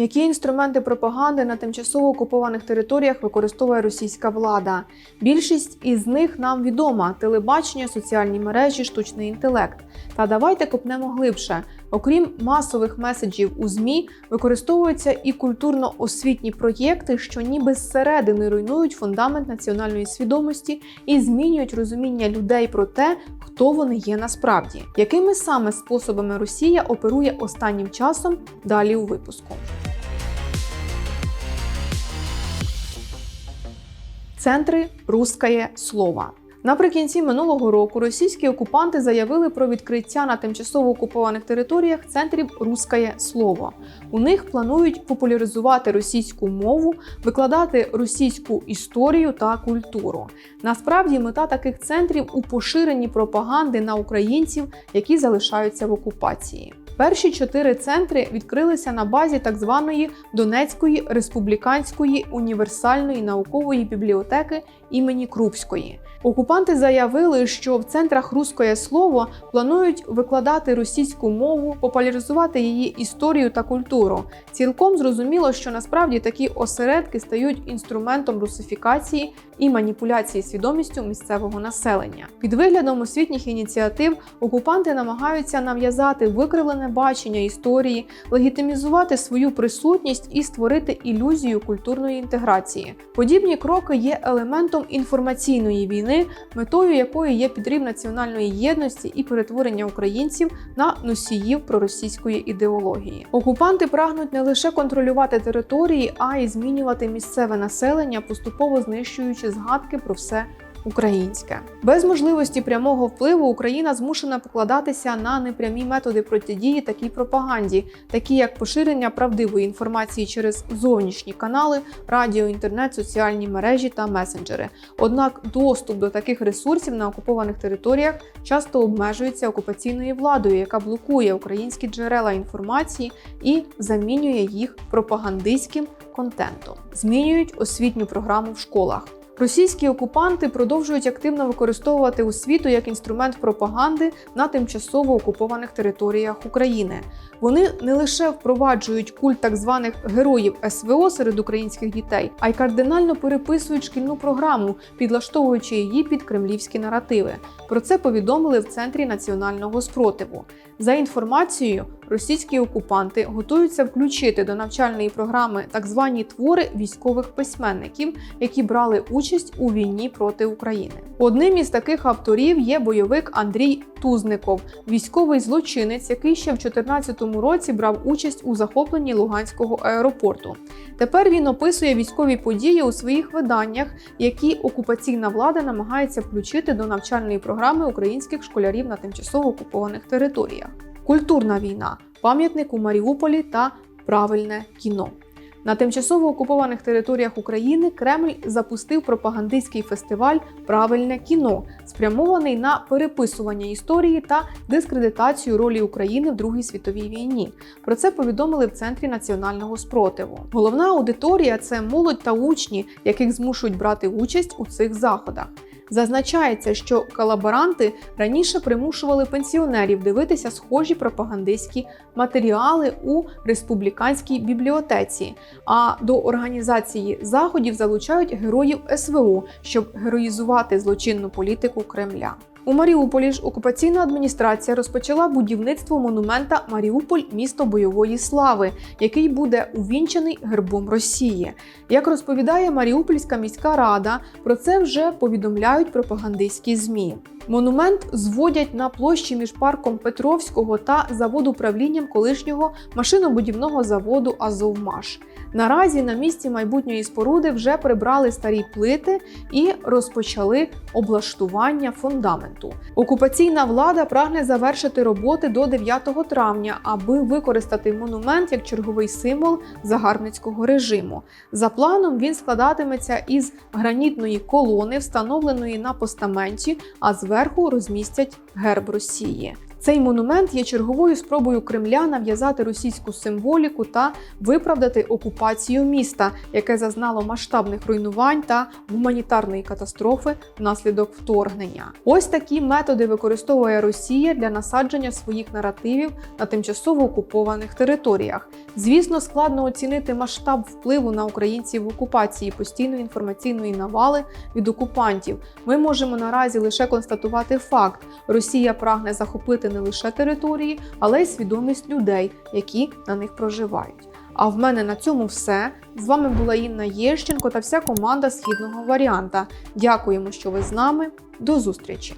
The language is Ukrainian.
Які інструменти пропаганди на тимчасово окупованих територіях використовує російська влада? Більшість із них нам відома: телебачення, соціальні мережі, штучний інтелект. Та давайте копнемо глибше. Окрім масових меседжів у ЗМІ, використовуються і культурно-освітні проєкти, що ніби зсередини руйнують фундамент національної свідомості і змінюють розуміння людей про те, хто вони є насправді. Якими саме способами Росія оперує останнім часом? Далі у випуску. Центри рускає слова. Наприкінці минулого року російські окупанти заявили про відкриття на тимчасово окупованих територіях центрів Рускає слово. У них планують популяризувати російську мову, викладати російську історію та культуру. Насправді, мета таких центрів у поширенні пропаганди на українців, які залишаються в окупації. Перші чотири центри відкрилися на базі так званої Донецької республіканської універсальної наукової бібліотеки імені Крупської. Окупанти заявили, що в центрах Руське слово планують викладати російську мову, популяризувати її історію та культуру. Цілком зрозуміло, що насправді такі осередки стають інструментом русифікації і маніпуляції свідомістю місцевого населення. Під виглядом освітніх ініціатив окупанти намагаються нав'язати викривлене бачення історії, легітимізувати свою присутність і створити ілюзію культурної інтеграції. Подібні кроки є елементом інформаційної війни, метою якої є підрив національної єдності і перетворення українців на носіїв проросійської ідеології. Окупанти прагнуть не лише контролювати території, а й змінювати місцеве населення, поступово знищуючи згадки про все. Українське без можливості прямого впливу Україна змушена покладатися на непрямі методи протидії такій пропаганді, такі як поширення правдивої інформації через зовнішні канали, радіо, інтернет, соціальні мережі та месенджери. Однак доступ до таких ресурсів на окупованих територіях часто обмежується окупаційною владою, яка блокує українські джерела інформації і замінює їх пропагандистським контентом, змінюють освітню програму в школах. Російські окупанти продовжують активно використовувати освіту як інструмент пропаганди на тимчасово окупованих територіях України. Вони не лише впроваджують культ так званих героїв СВО серед українських дітей, а й кардинально переписують шкільну програму, підлаштовуючи її під кремлівські наративи. Про це повідомили в центрі національного спротиву. За інформацією, російські окупанти готуються включити до навчальної програми так звані твори військових письменників, які брали участь у війні проти України. Одним із таких авторів є бойовик Андрій Тузников, військовий злочинець, який ще в 2014 році брав участь у захопленні Луганського аеропорту. Тепер він описує військові події у своїх виданнях, які окупаційна влада намагається включити до навчальної програми українських школярів на тимчасово окупованих територіях. Культурна війна, пам'ятник у Маріуполі та правильне кіно. На тимчасово окупованих територіях України Кремль запустив пропагандистський фестиваль Правильне кіно, спрямований на переписування історії та дискредитацію ролі України в Другій світовій війні. Про це повідомили в центрі національного спротиву. Головна аудиторія це молодь та учні, яких змушують брати участь у цих заходах. Зазначається, що колаборанти раніше примушували пенсіонерів дивитися схожі пропагандистські матеріали у республіканській бібліотеці. А до організації заходів залучають героїв СВО, щоб героїзувати злочинну політику Кремля. У Маріуполі ж окупаційна адміністрація розпочала будівництво монумента Маріуполь місто бойової слави, який буде увінчений гербом Росії. Як розповідає Маріупольська міська рада, про це вже повідомляють пропагандистські змі. Монумент зводять на площі між парком Петровського та заводуправлінням колишнього машинобудівного заводу Азовмаш. Наразі на місці майбутньої споруди вже прибрали старі плити і розпочали облаштування фундаменту. Окупаційна влада прагне завершити роботи до 9 травня, аби використати монумент як черговий символ загарбницького режиму. За планом він складатиметься із гранітної колони, встановленої на постаменті, а зверху розмістять герб Росії. Цей монумент є черговою спробою Кремля нав'язати російську символіку та виправдати окупацію міста, яке зазнало масштабних руйнувань та гуманітарної катастрофи внаслідок вторгнення. Ось такі методи використовує Росія для насадження своїх наративів на тимчасово окупованих територіях. Звісно, складно оцінити масштаб впливу на українців в окупації постійної інформаційної навали від окупантів. Ми можемо наразі лише констатувати факт: Росія прагне захопити не лише території, але й свідомість людей, які на них проживають. А в мене на цьому все. З вами була Інна Єщенко та вся команда східного варіанта. Дякуємо, що ви з нами. До зустрічі!